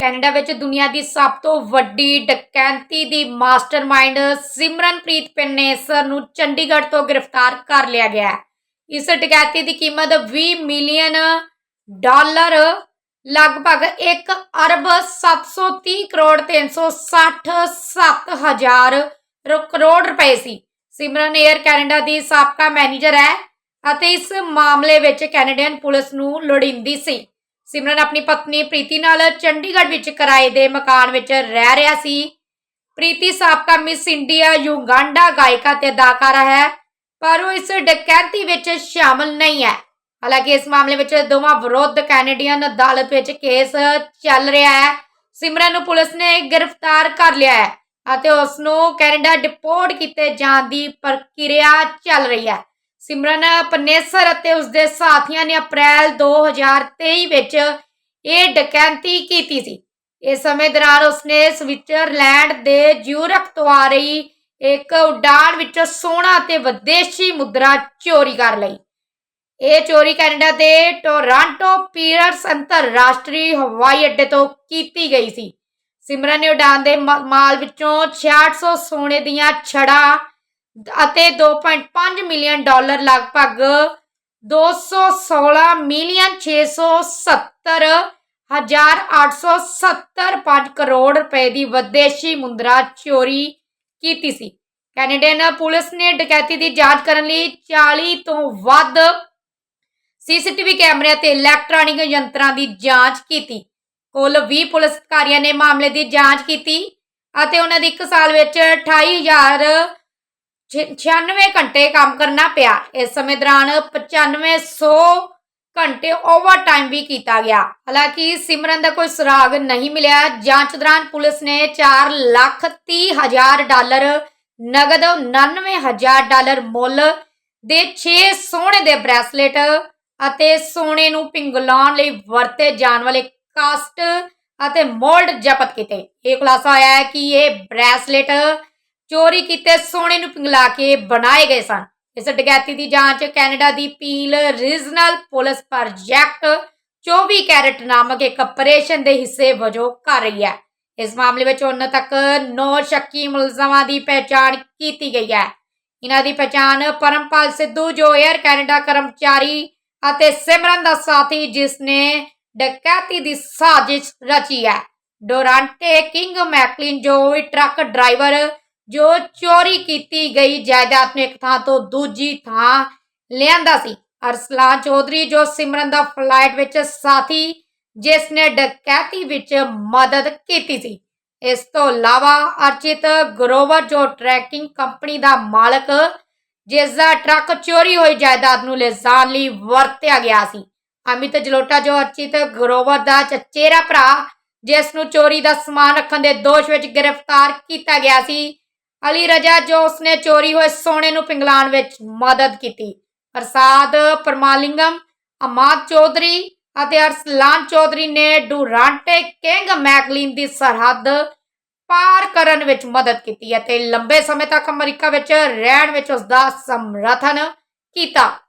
Canada ਵਿੱਚ ਦੁਨੀਆ ਦੀ ਸਭ ਤੋਂ ਵੱਡੀ ਡਕੈਤੀ ਦੀ ਮਾਸਟਰਮਾਈਂਡ ਸਿਮਰਨਪ੍ਰੀਤ ਪਿੰਨੇਸਰ ਨੂੰ ਚੰਡੀਗੜ੍ਹ ਤੋਂ ਗ੍ਰਿਫਤਾਰ ਕਰ ਲਿਆ ਗਿਆ ਹੈ। ਇਸ ਡਕੈਤੀ ਦੀ ਕੀਮਤ 20 ਮਿਲੀਅਨ ਡਾਲਰ, ਲਗਭਗ 1 ਅਰਬ 730 ਕਰੋੜ 367 ਹਜ਼ਾਰ ਕਰੋੜ ਰੁਪਏ ਸੀ। ਸਿਮਰਨ 에ਅਰ ਕੈਨੇਡਾ ਦੀ ਸਾਬਕਾ ਮੈਨੇਜਰ ਹੈ ਅਤੇ ਇਸ ਮਾਮਲੇ ਵਿੱਚ ਕੈਨੇਡੀਅਨ ਪੁਲਿਸ ਨੂੰ ਲੋੜੀਂਦੀ ਸੀ। ਸਿਮਰਨ ਆਪਣੀ ਪਤਨੀ ਪ੍ਰੀਤੀ ਨਾਲ ਚੰਡੀਗੜ੍ਹ ਵਿੱਚ ਕਿਰਾਏ ਦੇ ਮਕਾਨ ਵਿੱਚ ਰਹਿ ਰਿਹਾ ਸੀ। ਪ੍ਰੀਤੀ ਸਾਬਕਾ ਮਿਸ ਇੰਡੀਆ ਯੂਗਾਂਡਾ ਗਾਇਕਾ ਤੇ ਅਦਾਕਾਰਾ ਹੈ, ਪਰ ਉਹ ਇਸ ਡਕੈਤੀ ਵਿੱਚ ਸ਼ਾਮਲ ਨਹੀਂ ਹੈ। ਹਾਲਾਂਕਿ ਇਸ ਮਾਮਲੇ ਵਿੱਚ ਦੋਵਾਂ ਵਿਰੁੱਧ ਕੈਨੇਡੀਅਨ ਅਦਾਲਤ ਵਿੱਚ ਕੇਸ ਚੱਲ ਰਿਹਾ ਹੈ। ਸਿਮਰਨ ਨੂੰ ਪੁਲਿਸ ਨੇ ਗ੍ਰਿਫਤਾਰ ਕਰ ਲਿਆ ਹੈ ਅਤੇ ਉਸ ਨੂੰ ਕੈਨੇਡਾ ਡਿਪੋਰਟ ਕੀਤੇ ਜਾਣ ਦੀ ਪ੍ਰਕਿਰਿਆ ਚੱਲ ਰਹੀ ਹੈ। ਸਿਮਰਨ ਪਨੇਸਰ ਅਤੇ ਉਸਦੇ ਸਾਥੀਆਂ ਨੇ ਅਪ੍ਰੈਲ 2023 ਵਿੱਚ ਇਹ ਡਕੈਤੀ ਕੀਤੀ ਸੀ। ਇਸ ਸਮੇਂ ਦੌਰਾਨ ਉਸਨੇ ਸਵਿਟਜ਼ਰਲੈਂਡ ਦੇ ਜਿਊਰਖ ਤੋਂ ਆ ਰਹੀ ਇੱਕ ਉਡਾਣ ਵਿੱਚੋਂ ਸੋਨਾ ਅਤੇ ਵਿਦੇਸ਼ੀ ਮੁਦਰਾ ਚੋਰੀ ਕਰ ਲਈ। ਇਹ ਚੋਰੀ ਕੈਨੇਡਾ ਦੇ ਟੋਰਾਂਟੋ ਪੀਅਰਸ ਅੰਤਰਰਾਸ਼ਟਰੀ ਹਵਾਈ ਅੱਡੇ ਤੋਂ ਕੀਤੀ ਗਈ ਸੀ। ਸਿਮਰਨ ਨੇ ਉਡਾਨ ਦੇ ਮਾਲ ਵਿੱਚੋਂ 6600 ਸੋਨੇ ਦੀਆਂ ਛੜਾਂ ਅਤੇ 2.5 ਮਿਲੀਅਨ ਡਾਲਰ ਲਗਭਗ 216 ਮਿਲੀਅਨ 670 ਹਜ਼ਾਰ 870 ਕਰੋੜ ਰੁਪਏ ਦੀ ਵਿਦੇਸ਼ੀ ਮੁੰਦਰਾ ਚੋਰੀ ਕੀਤੀ ਸੀ। ਕੈਨੇਡੀਅਨ ਪੁਲਿਸ ਨੇ ਡਕੈਤੀ ਦੀ ਜਾਂਚ ਕਰਨ ਲਈ 40 ਤੋਂ ਵੱਧ ਸੀਸੀਟੀਵੀ ਕੈਮਰਿਆਂ ਤੇ ਇਲੈਕਟ੍ਰੋਨਿਕ ਯੰਤਰਾਂ ਦੀ ਜਾਂਚ ਕੀਤੀ। ਕੁੱਲ 20 ਪੁਲਿਸ ਅਧਿਕਾਰੀਆਂ ਨੇ ਮਾਮਲੇ ਦੀ ਜਾਂਚ ਕੀਤੀ ਅਤੇ ਉਹਨਾਂ ਦੀ 1 ਸਾਲ ਵਿੱਚ 28000 96 ਘੰਟੇ ਕੰਮ ਕਰਨਾ ਪਿਆ। ਇਸ ਸਮੇਂ ਦੌਰਾਨ 9500 ਘੰਟੇ ਓਵਰਟਾਈਮ ਵੀ ਕੀਤਾ ਗਿਆ। ਹਾਲਾਂਕਿ ਸਿਮਰਨ ਦਾ ਕੋਈ ਸੁਰਾਗ ਨਹੀਂ ਮਿਲਿਆ। ਜਾਂਚ ਦੌਰਾਨ ਪੁਲਿਸ ਨੇ 4 ਲੱਖ 30 ਹਜ਼ਾਰ ਡਾਲਰ, ਨਗਦ 99 ਹਜ਼ਾਰ ਡਾਲਰ ਮੁੱਲ ਦੇ 6 ਸੋਨੇ ਦੇ ਬ੍ਰੈਸਲੇਟ ਅਤੇ ਸੋਨੇ ਨੂੰ ਪਿੰਗਲਾਉਣ ਲਈ ਵਰਤੇ ਜਾਣ ਵਾਲੇ ਕਾਸਟ ਅਤੇ ਮੋਲਡ ਜ਼ਬਤ ਕੀਤੇ। ਇਹ ਖੁਲਾਸਾ ਹੋਇਆ ਹੈ ਕਿ ਇਹ ਬ੍ਰੈਸਲੇਟ ਚੋਰੀ ਕੀਤੇ ਸੋਨੇ ਨੂੰ ਪਿੰਗਲਾ ਕੇ ਬਣਾਏ ਗਏ ਸਨ। ਇਸ ਡਕੈਤੀ ਦੀ ਜਾਂਚ ਕੈਨੇਡਾ ਦੀ Peel regional police project 24 carat ਨਾਮਕ ਇੱਕ ਆਪਰੇਸ਼ਨ ਦੇ ਹਿੱਸੇ ਵਜੋਂ ਕਰ ਰਹੀ ਹੈ। ਇਸ ਮਾਮਲੇ ਵਿੱਚ ਹੁਣ ਤੱਕ 9 ਸ਼ੱਕੀ ਮੁਲਜ਼ਮਾਂ ਦੀ ਪਹਿਚਾਣ ਕੀਤੀ ਗਈ ਹੈ। ਇਹਨਾਂ ਦੀ ਪਹਿਚਾਣ ਪਰਮਪਾਲ ਸਿੱਧੂ, ਜੋ 에ਅਰ ਕੈਨੇਡਾ ਕਰਮਚਾਰੀ ਅਤੇ ਸਿਮਰਨ ਦਾ ਸਾਥੀ, ਜਿਸ ਨੇ ਡਕੈਤੀ ਦੀ ਸਾਜ਼ਿਸ਼ ਰਚੀ ਹੈ। ਡੋਰਾਂਟੇ ਕਿੰਗ ਮੈਕਲਿਨ, ਜੋ ਟਰੱਕ ਡਰਾਈਵਰ ਜੋ ਚੋਰੀ ਕੀਤੀ ਗਈ ਜਾਇਦਾਦ ਨੂੰ ਇੱਕ ਥਾਂ ਤੋਂ ਦੂਜੀ ਥਾਂ ਲਿਆਂਦਾ ਸੀ। ਅਰਸਲਾਨ ਚੌਧਰੀ ਜੋ ਸਿਮਰਨ ਦਾ ਫਲਾਈਟ ਵਿੱਚ ਸਾਥੀ ਜਿਸ ਨੇ ਡਕੈਤੀ ਵਿੱਚ ਮਦਦ ਕੀਤੀ ਸੀ। ਇਸ ਤੋਂ ਇਲਾਵਾ ਅਰਚਿਤ ਗਰੋਵਰ ਜੋ ਟਰੈਕਿੰਗ ਕੰਪਨੀ ਦਾ ਮਾਲਕ ਜਿਸ ਦਾ ਟਰੱਕ ਚੋਰੀ ਹੋਈ ਜਾਇਦਾਦ ਨੂੰ ਲਿਜਾਣ ਲਈ ਵਰਤਿਆ ਗਿਆ ਸੀ। ਅਮਿਤ ਜਲੋਟਾ ਜੋ ਅਰਚਿਤ ਗਰੋਵਰ ਦਾ ਚਚੇਰਾ ਭਰਾ ਜਿਸ ਨੂੰ ਚੋਰੀ ਦਾ ਸਮਾਨ ਰੱਖਣ ਦੇ ਦੋਸ਼ ਵਿੱਚ ਗ੍ਰਿਫਤਾਰ ਕੀਤਾ ਗਿਆ ਸੀ ਅਲੀ ਰਜਾ, ਜੋ ਉਸਨੇ ਚੋਰੀ ਹੋਏ ਸੋਨੇ ਨੂੰ ਪਿੰਗਲਾਉਣ ਵਿੱਚ ਮਦਦ ਕੀਤੀ। ਪ੍ਰਸਾਦ ਪਰਮਾਲਿੰਗਮ, ਅਮਾਦ ਚੌਧਰੀ ਅਤੇ ਅਰਸਲਾਨ ਚੌਧਰੀ ਨੇ ਡੂਰਾਂਟੇ ਕਿੰਗ ਮੈਕਲਿਨ ਦੀ ਸਰਹੱਦ ਪਾਰ ਕਰਨ ਵਿੱਚ ਮਦਦ ਕੀਤੀ ਅਤੇ ਲੰਬੇ ਸਮੇਂ ਤੱਕ ਅਮਰੀਕਾ ਵਿੱਚ ਰਹਿਣ ਵਿੱਚ ਉਸ ਦਾ ਸਮਰਥਨ ਕੀਤਾ।